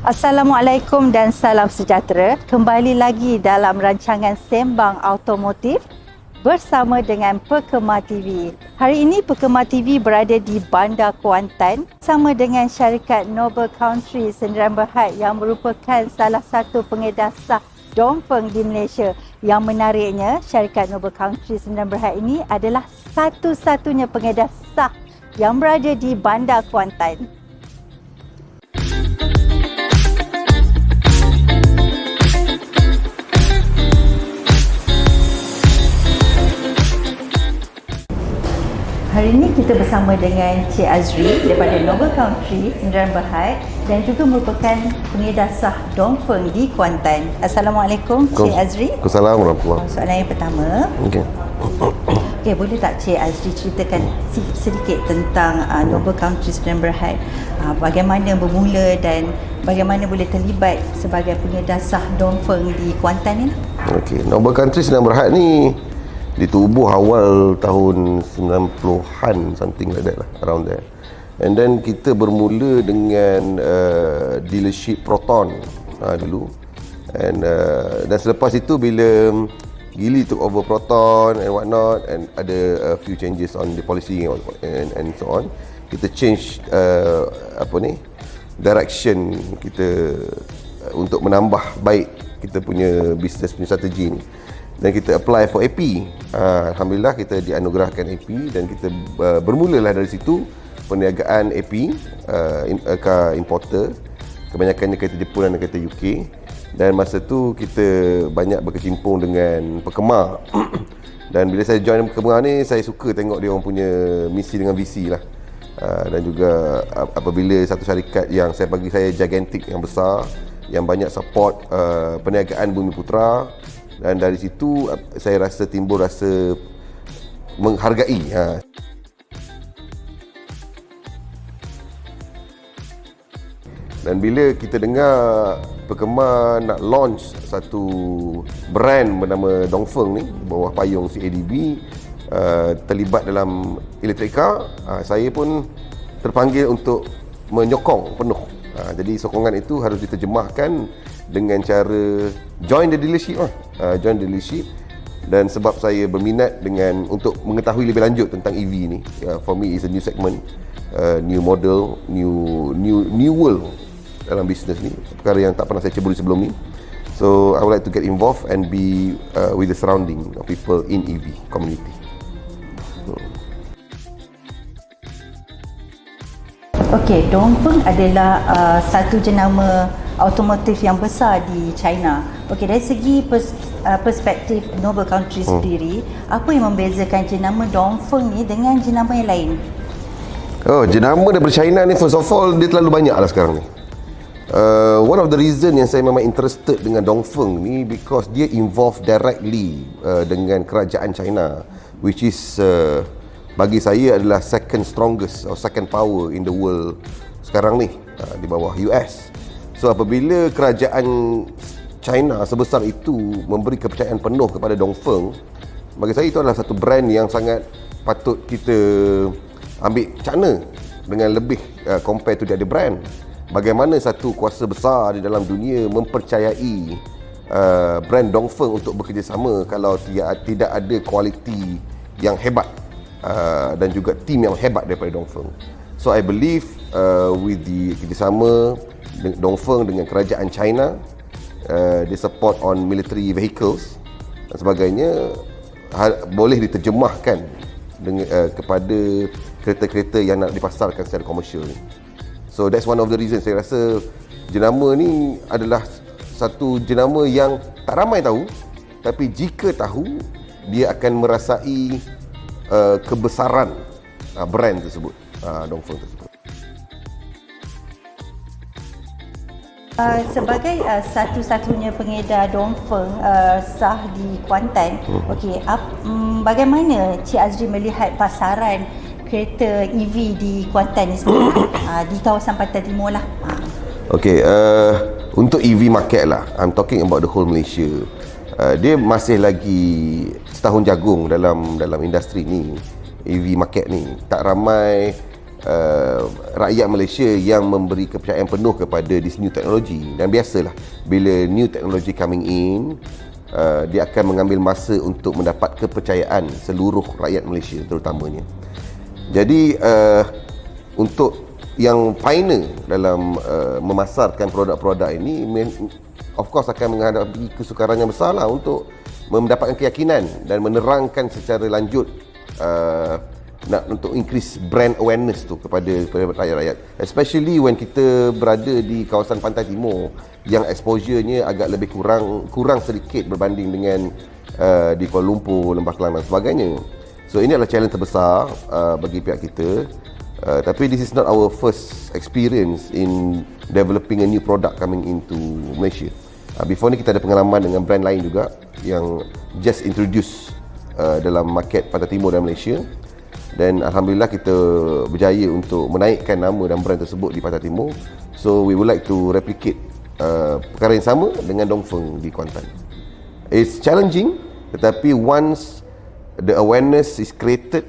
Assalamualaikum dan salam sejahtera. Kembali lagi dalam rancangan Sembang Automotif bersama dengan Pekema TV. Hari ini Pekema TV berada di Bandar Kuantan sama dengan syarikat Noble Country Sendirian Berhad yang merupakan salah satu pengedar sah Dongfeng di Malaysia. Yang menariknya, syarikat Noble Country Sendirian Berhad ini adalah satu-satunya pengedar sah yang berada di Bandar Kuantan. Hari ini kita bersama dengan Cik Azri daripada Noble Country, Sendirian Berhad dan juga merupakan pengedar sah Dongfeng di Kuantan. Assalamualaikum Cik Azri. Assalamualaikum warahmatullahi Soalan yang pertama. Okey. Okey, boleh tak Cik Azri ceritakan sedikit tentang uh, Noble Country Sendirian Berhad? Uh, bagaimana bermula dan bagaimana boleh terlibat sebagai pengedar sah Dongfeng di Kuantan ini? Okey, Noble Country Sendirian Berhad ni ditubuh awal tahun 90-an something like that lah around there. And then kita bermula dengan uh, dealership Proton uh, dulu. And uh, dan selepas itu bila Gili took over Proton and what not and ada a few changes on the policy and, and so on kita change uh, apa ni direction kita uh, untuk menambah baik kita punya business punya strategi ni dan kita apply for AP. Ah, Alhamdulillah kita dianugerahkan AP dan kita uh, bermulalah dari situ perniagaan AP uh, car importer. Kebanyakannya kereta Jepun dan kereta UK dan masa tu kita banyak berkecimpung dengan pekemar. Dan bila saya join pekemar ni saya suka tengok dia orang punya misi dengan visi lah. Dan juga apabila satu syarikat yang saya bagi saya gigantic yang besar yang banyak support uh, perniagaan Bumi Putra dan dari situ saya rasa timbul rasa menghargai ha. dan bila kita dengar Pekemar nak launch satu brand bernama Dongfeng ni bawah payung CADB uh, terlibat dalam electric car uh, saya pun terpanggil untuk menyokong penuh uh, jadi sokongan itu harus diterjemahkan dengan cara join the dealership lah. Uh, join the leadership dan sebab saya berminat dengan untuk mengetahui lebih lanjut tentang EV ni uh, for me is a new segment uh, new model new new new world dalam bisnes ni. Perkara yang tak pernah saya ceburi sebelum ni. So I would like to get involved and be uh, with the surrounding of people in EV community. Okey, Dongfeng adalah uh, satu jenama automotif yang besar di China. Okey, dari segi pers- uh, perspektif Noble Country hmm. sendiri, apa yang membezakan jenama Dongfeng ni dengan jenama yang lain? Oh, jenama daripada China ni first of all dia terlalu banyak lah sekarang ni. Uh, one of the reason yang saya memang interested dengan Dongfeng ni because dia involve directly uh, dengan kerajaan China which is uh, bagi saya adalah second strongest or second power in the world sekarang ni uh, di bawah US. So apabila kerajaan China sebesar itu memberi kepercayaan penuh kepada Dongfeng, bagi saya itu adalah satu brand yang sangat patut kita ambil cakna dengan lebih uh, compare to the other brand. Bagaimana satu kuasa besar di dalam dunia mempercayai uh, brand Dongfeng untuk bekerjasama kalau tidak ada kualiti yang hebat uh, dan juga tim yang hebat daripada Dongfeng. So I believe uh, with the kerjasama Dongfeng dengan kerajaan China, uh, dia support on military vehicles dan sebagainya ha, boleh diterjemahkan dengan, uh, kepada kereta-kereta yang nak dipasarkan secara komersial ni. So that's one of the reasons saya rasa jenama ni adalah satu jenama yang tak ramai tahu tapi jika tahu dia akan merasai uh, kebesaran uh, brand tersebut uh, Dongfeng tersebut Uh, sebagai uh, satu-satunya pengedar Dongfeng uh, sah di Kuantan, hmm. okey, um, bagaimana Cik Azri melihat pasaran kereta EV di Kuantan ni sendiri uh, di kawasan Pantai Timur lah. Okey, uh, untuk EV market lah, I'm talking about the whole Malaysia. Uh, dia masih lagi setahun jagung dalam dalam industri ni EV market ni tak ramai uh, rakyat Malaysia yang memberi kepercayaan penuh kepada this new technology. Dan biasalah bila new technology coming in uh, dia akan mengambil masa untuk mendapat kepercayaan seluruh rakyat Malaysia terutamanya. Jadi uh, untuk yang pioneer dalam uh, memasarkan produk-produk ini of course akan menghadapi kesukaran yang besar lah untuk mendapatkan keyakinan dan menerangkan secara lanjut uh, nak untuk increase brand awareness tu kepada kepada rakyat-rakyat especially when kita berada di kawasan pantai timur yang exposure-nya agak lebih kurang kurang sedikit berbanding dengan uh, di Kuala Lumpur, Lembah Kelang dan sebagainya. So ini adalah challenge terbesar uh, bagi pihak kita. Uh, tapi this is not our first experience in developing a new product coming into Malaysia. Uh, before ni kita ada pengalaman dengan brand lain juga yang just introduce uh, dalam market Pantai Timur dan Malaysia. Dan alhamdulillah kita berjaya untuk menaikkan nama dan brand tersebut di Pantai Timur. So we would like to replicate uh, perkara yang sama dengan Dongfeng di Kuantan. It's challenging tetapi once the awareness is created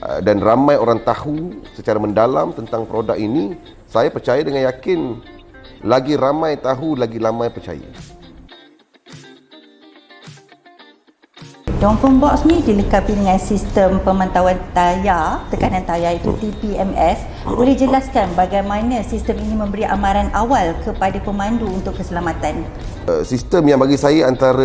uh, dan ramai orang tahu secara mendalam tentang produk ini, saya percaya dengan yakin lagi ramai tahu, lagi ramai percaya. Dongfeng Box ni dilengkapi dengan sistem pemantauan tayar, tekanan tayar itu TPMS. Boleh jelaskan bagaimana sistem ini memberi amaran awal kepada pemandu untuk keselamatan? Uh, sistem yang bagi saya antara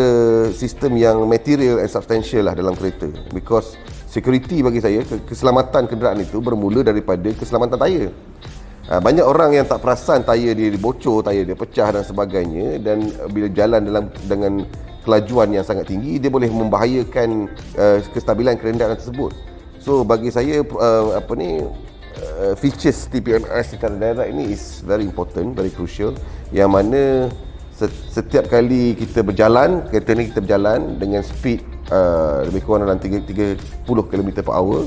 sistem yang material and substantial lah dalam kereta because security bagi saya keselamatan kenderaan itu bermula daripada keselamatan tayar uh, banyak orang yang tak perasan tayar dia bocor tayar dia pecah dan sebagainya dan bila jalan dalam dengan kelajuan yang sangat tinggi dia boleh membahayakan uh, kestabilan kenderaan tersebut. So bagi saya uh, apa ni uh, features TPMS secara direct ini is very important very crucial. Yang mana setiap kali kita berjalan kereta ni kita berjalan dengan speed uh, lebih kurang dalam 30 km per hour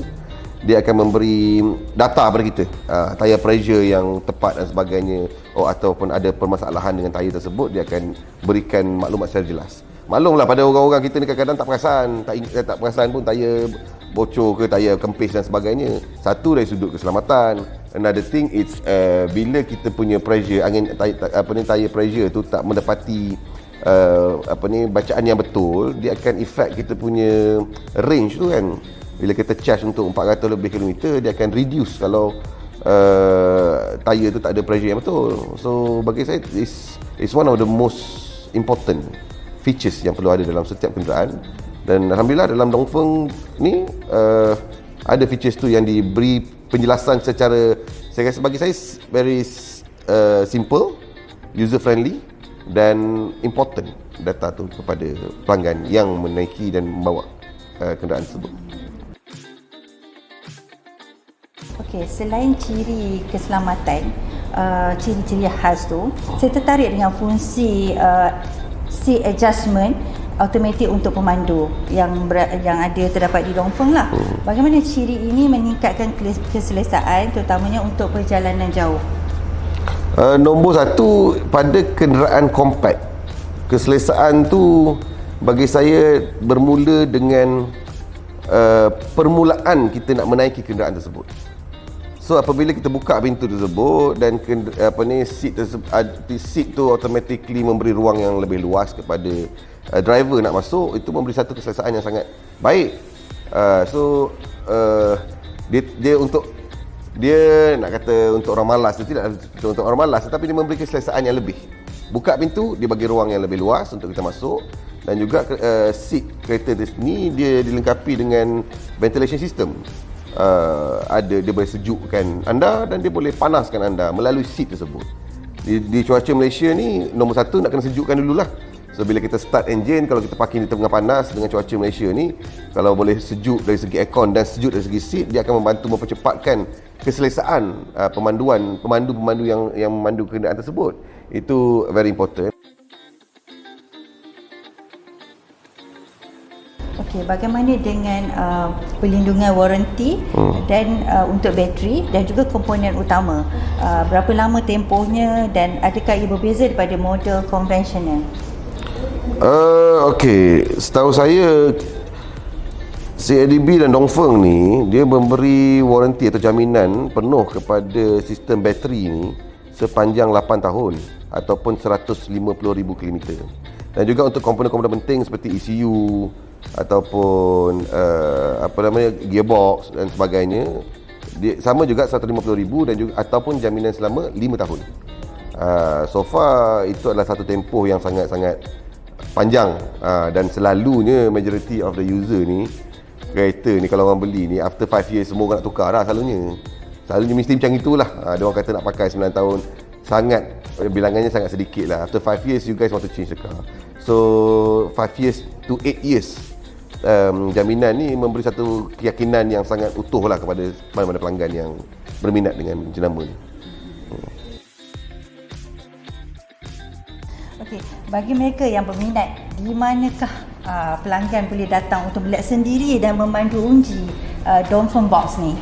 dia akan memberi data kepada kita. Uh, tayar pressure yang tepat dan sebagainya oh, ataupun ada permasalahan dengan tayar tersebut dia akan berikan maklumat secara jelas maklumlah pada orang-orang kita ni kadang-kadang tak perasan tak, tak perasan pun tayar bocor ke tayar kempis dan sebagainya. Satu dari sudut keselamatan. Another thing it's uh, bila kita punya pressure angin tayar, apa ni tayar pressure tu tak mendapati uh, apa ni bacaan yang betul dia akan effect kita punya range tu kan. Bila kita charge untuk 400 lebih kilometer dia akan reduce kalau uh, tayar tu tak ada pressure yang betul. So bagi saya it's, it's one of the most important features yang perlu ada dalam setiap kenderaan dan alhamdulillah dalam Dongfeng ni uh, ada features tu yang diberi penjelasan secara saya rasa bagi saya very uh, simple user friendly dan important data tu kepada pelanggan yang menaiki dan membawa uh, kenderaan tersebut. Okey, selain ciri keselamatan, uh, ciri-ciri khas tu, saya tertarik dengan fungsi uh, seat adjustment automatik untuk pemandu yang ber, yang ada terdapat di Dongfeng lah. Bagaimana ciri ini meningkatkan keselesaan terutamanya untuk perjalanan jauh? Uh, nombor satu pada kenderaan compact keselesaan tu bagi saya bermula dengan uh, permulaan kita nak menaiki kenderaan tersebut. So apabila kita buka pintu tersebut dan apa ni seat tersebut seat tu automatically memberi ruang yang lebih luas kepada uh, driver nak masuk itu memberi satu keselesaan yang sangat baik. Uh, so uh, dia dia untuk dia nak kata untuk orang malas dia tidak untuk orang malas tetapi dia memberi keselesaan yang lebih. Buka pintu dia bagi ruang yang lebih luas untuk kita masuk dan juga uh, seat kereta ni dia dilengkapi dengan ventilation system uh, ada dia boleh sejukkan anda dan dia boleh panaskan anda melalui seat tersebut. Di, di cuaca Malaysia ni nombor satu nak kena sejukkan dululah. So bila kita start engine kalau kita parking di tengah panas dengan cuaca Malaysia ni kalau boleh sejuk dari segi aircon dan sejuk dari segi seat dia akan membantu mempercepatkan keselesaan uh, pemanduan pemandu-pemandu yang yang memandu kenderaan tersebut. Itu very important. Okey, bagaimana dengan uh, perlindungan waranti hmm. dan uh, untuk bateri dan juga komponen utama? Uh, berapa lama tempohnya dan adakah ia berbeza daripada model konvensional? Uh, Okey, setahu saya CIDB dan Dongfeng ni dia memberi waranti atau jaminan penuh kepada sistem bateri ni sepanjang 8 tahun ataupun 150,000 km. Dan juga untuk komponen-komponen penting seperti ECU ataupun uh, apa namanya gearbox dan sebagainya. Dia sama juga 150,000 dan juga ataupun jaminan selama 5 tahun. Uh, so far itu adalah satu tempoh yang sangat-sangat panjang. Uh, dan selalunya majority of the user ni kereta ni kalau orang beli ni after 5 years semua orang nak tukar dah selalunya. Selalunya mesti macam itulah. Uh, dia orang kata nak pakai 9 tahun. Sangat bilangannya sangat sedikit lah. After 5 years you guys want to change the car. So 5 years to 8 years um, jaminan ni memberi satu keyakinan yang sangat utuh lah kepada mana-mana pelanggan yang berminat dengan jenama ni Okey, bagi mereka yang berminat, di manakah uh, pelanggan boleh datang untuk melihat sendiri dan memandu uji uh, Dongfeng Box ni?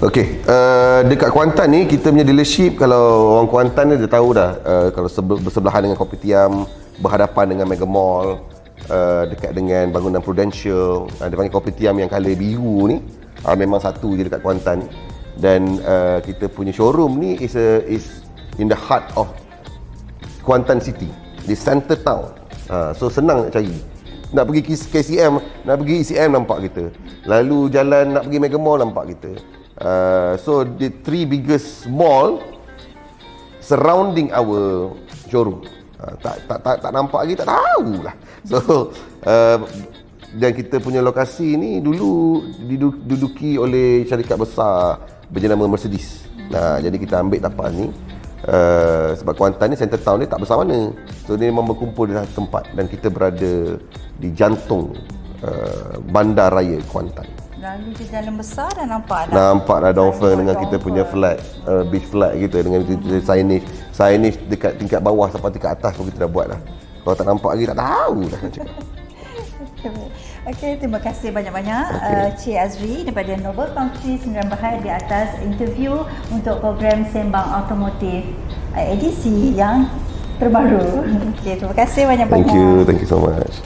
Okey, uh, dekat Kuantan ni kita punya dealership kalau orang Kuantan ni dia tahu dah uh, kalau sebe- bersebelahan dengan Kopitiam, berhadapan dengan Mega Mall, uh, dekat dengan bangunan Prudential, uh, dia panggil Kopitiam yang colour biru ni, uh, memang satu je dekat Kuantan. Dan uh, kita punya showroom ni is a, is in the heart of Kuantan City di center town. Ha, so senang nak cari. Nak pergi KCM, nak pergi ECM nampak kita. Lalu jalan nak pergi Mega Mall nampak kita. Uh, so the three biggest mall surrounding our showroom. Uh, tak, tak tak tak nampak lagi tak tahu lah. So uh, dan kita punya lokasi ni dulu diduduki oleh syarikat besar berjenama Mercedes. Nah, jadi kita ambil tapak ni Uh, sebab Kuantan ni center town ni tak besar mana so dia memang berkumpul di satu tempat dan kita berada di jantung uh, bandar raya Kuantan Lalu di jalan besar dah nampak dah. nampak dah Dongfeng dengan kita punya flag uh, beach flag kita dengan kita signage signage dekat tingkat bawah sampai tingkat atas pun kita dah buat dah kalau tak nampak lagi tak tahu dah cakap Okey, terima kasih banyak-banyak Okey. uh, Cik Azri daripada Noble Country Sendirian Bahaya di atas interview untuk program Sembang Automotif uh, edisi yang terbaru. Okey, terima kasih banyak-banyak. thank you thank you so much